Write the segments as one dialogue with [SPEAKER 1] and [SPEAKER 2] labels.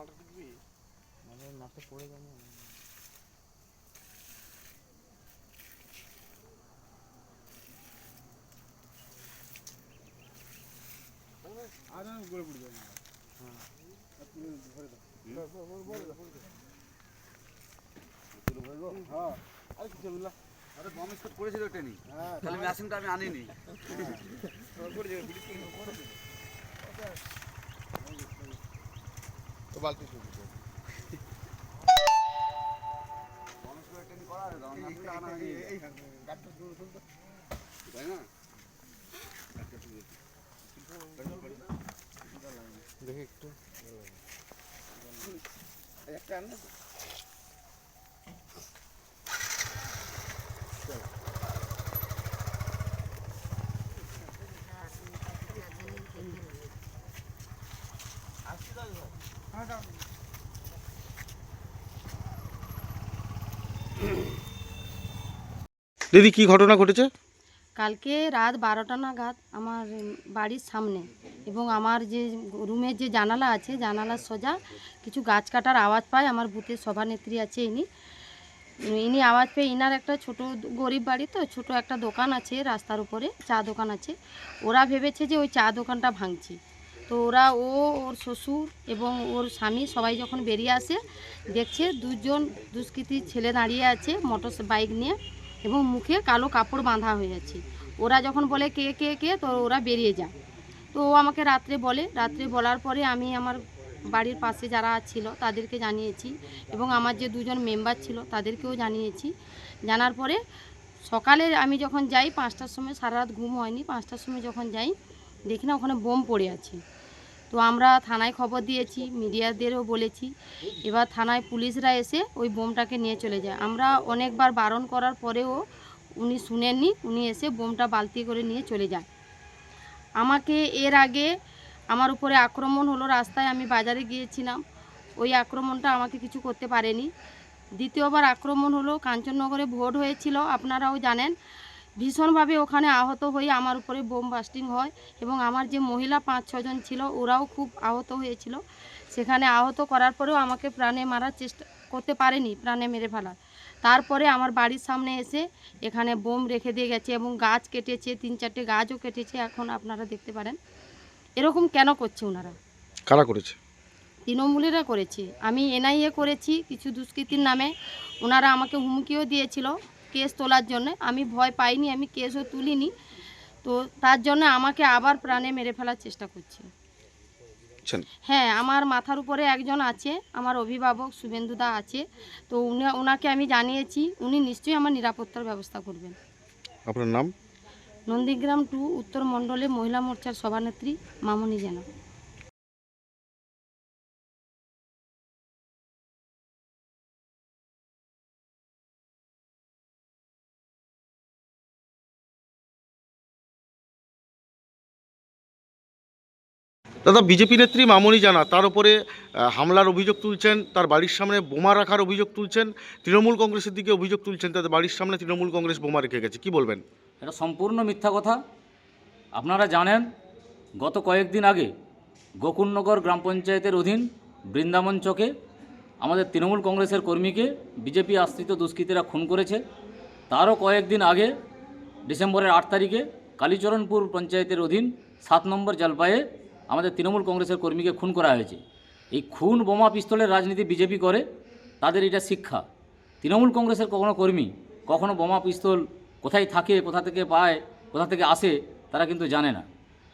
[SPEAKER 1] মালটা টিকবি
[SPEAKER 2] মানে নাকে পড়ে যাবে
[SPEAKER 3] আর আমি পড়ে যাব।
[SPEAKER 2] হ্যাঁ।
[SPEAKER 3] তুমি দাও। হ্যাঁ আর কিছু বললা
[SPEAKER 4] আরে বম স্কট করেছিল ট্রেনিং।
[SPEAKER 3] হ্যাঁ
[SPEAKER 4] তাহলে মেশিনটা আমি আনিনি। স্কট ট্রেনিং করা
[SPEAKER 3] শুরু শুরু
[SPEAKER 4] তাই না
[SPEAKER 2] দেখি একটু।
[SPEAKER 3] একটা
[SPEAKER 1] দিদি, কি ঘটনা ঘটেছে?
[SPEAKER 5] কালকে রাত বারোটা নাগাদ আমার বাড়ির সামনে এবং আমার যে রুমের যে জানালা আছে, জানালার সোজা কিছু গাছ কাটার আওয়াজ পায়। আমার বুথের সভানেত্রী আছে ইনি। ইনি আওয়াজ পেয়ে ইনার একটা ছোট গরিব বাড়ি তো, ছোট একটা দোকান আছে রাস্তার উপরে, চা দোকান আছে। ওরা ভেবেছে যে ওই চা দোকানটা ভাঙছি। তো ওরা, ও, ওর শ্বশুর এবং ওর স্বামী সবাই যখন বেরিয়ে আসে, দেখছে দুজন দুষ্কৃতী ছেলে দাঁড়িয়ে আছে মোটর বাইক নিয়ে এবং মুখে কালো কাপড় বাঁধা হয়ে আছে। ওরা যখন বলে, কে কে কে? তো ওরা বেরিয়ে যায়। তো ও আমাকে রাত্রে বলে, রাত্রে বলার পরে আমি আমার বাড়ির পাশে যারা ছিল তাদেরকে জানিয়েছি এবং আমার যে দুজন মেম্বার ছিল তাদেরকেও জানিয়েছি। জানার পরে সকালে আমি যখন যাই, পাঁচটার সময় সারা রাত ঘুম হয়নি, পাঁচটার সময় যখন যাই, দেখি না ওখানে বোম পড়ে আছে। তো আমরা থানায় খবর দিয়েছি, মিডিয়াদেরও বলেছি। এবার থানায় পুলিশরা এসে ওই বোমটাকে নিয়ে চলে যায়। আমরা অনেকবার বারণ করার পরেও উনি শুনেননি, উনি এসে বোমটা বালতি করে নিয়ে চলে যায়। আমাকে এর আগে আমার উপরে আক্রমণ হলো, রাস্তায় আমি বাজারে গিয়েছিলাম। ওই আক্রমণটা আমাকে কিছু করতে পারেনি। দ্বিতীয়বার আক্রমণ হলো, কাঞ্চননগরে ভোট হয়েছিল, আপনারাও জানেন। ভীষণভাবে ওখানে আহত হয়ে আমার উপরে বোম বাস্টিং হয় এবং আমার যে মহিলা পাঁচ ছজন ছিল ওরাও খুব আহত হয়েছিল। সেখানে আহত করার পরেও আমাকে প্রাণে মারার চেষ্টা করতে পারেনি প্রাণে মেরে ফেলার। তারপরে আমার বাড়ির সামনে এসে এখানে বোম রেখে দিয়ে গেছে এবং গাছ কেটেছে তিন চারটে গাছও কেটেছে এখন আপনারা দেখতে পারেন। এরকম কেন করছে ওনারা?
[SPEAKER 1] কারা করেছে?
[SPEAKER 5] তৃণমূলেরা করেছে। আমি এনআইএ করেছি কিছু দুষ্কৃতির নামে। ওনারা আমাকে হুমকিও দিয়েছিল। কেস তোলার জন্য। আমি ভয় পাইনি আমি কেসও তুলিনি। তো তার জন্য আমাকে আবার প্রাণে মেরে ফেলার চেষ্টা করছে।
[SPEAKER 1] আচ্ছা,
[SPEAKER 5] হ্যাঁ আমার মাথার উপরে একজন আছে আমার অভিভাবক শুভেন্দুদা আছে। তো উনি ওনাকে আমি জানিয়েছি উনি নিশ্চয়ই আমার নিরাপত্তার ব্যবস্থা করবেন।
[SPEAKER 1] আপনার নাম?
[SPEAKER 5] নন্দীগ্রাম টু উত্তর মণ্ডলে মহিলা মোর্চার সভানেত্রী মামনি জেনা।
[SPEAKER 1] দাদা, বিজেপি নেত্রী মামনি জানা, তার উপরে হামলার অভিযোগ তুলছেন, তার বাড়ির সামনে বোমা রাখার অভিযোগ তুলছেন, তৃণমূল কংগ্রেসের দিকে অভিযোগ তুলছেন, তাদের বাড়ির সামনে তৃণমূল কংগ্রেস বোমা রেখে গেছে, কি বলবেন?
[SPEAKER 6] এটা সম্পূর্ণ মিথ্যা কথা। আপনারা জানেন, গত কয়েকদিন আগে গোকুলনগর গ্রাম পঞ্চায়েতের অধীন বৃন্দাবন চকে আমাদের তৃণমূল কংগ্রেসের কর্মীকে বিজেপি আশ্রিত দুষ্কৃতীরা খুন করেছে। তারও কয়েকদিন আগে, ডিসেম্বরের আট তারিখে কালীচরণপুর পঞ্চায়েতের অধীন সাত নম্বর জলপায়ে আমাদের তৃণমূল কংগ্রেসের কর্মীকে খুন করা হয়েছে। এই খুন বোমা পিস্তলের রাজনীতি বিজেপি করে, তাদের এটা শিক্ষা। তৃণমূল কংগ্রেসের কখনো কর্মী কখনো বোমা পিস্তল কোথায় থাকে, কোথা থেকে পায়, কোথা থেকে আসে, তারা কিন্তু জানে না।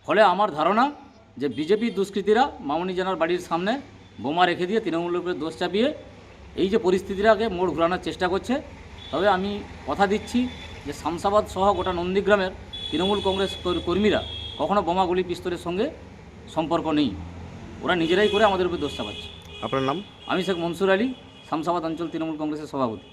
[SPEAKER 6] ফলে আমার ধারণা যে বিজেপি দুষ্কৃতীরা মামনি জানার বাড়ির সামনে বোমা রেখে দিয়ে তৃণমূলের উপরে দোষ চাপিয়ে এই যে পরিস্থিতিটাকে মোড় ঘোরানোর চেষ্টা করছে, তবে আমি কথা দিচ্ছি যে শামসাবাদ সহ গোটা নন্দীগ্রামের তৃণমূল কংগ্রেস কর- কর্মীরা কখনো বোমাগুলি পিস্তলের সঙ্গে সম্পর্ক নেই। ওরা নিজেরাই করে আমাদের উপরে দোষ চাপাচ্ছে।
[SPEAKER 1] আপনার নাম?
[SPEAKER 6] আমি শেখ মনসুর আলী শামসাবাদ অঞ্চল তৃণমূল কংগ্রেসের সভাপতি।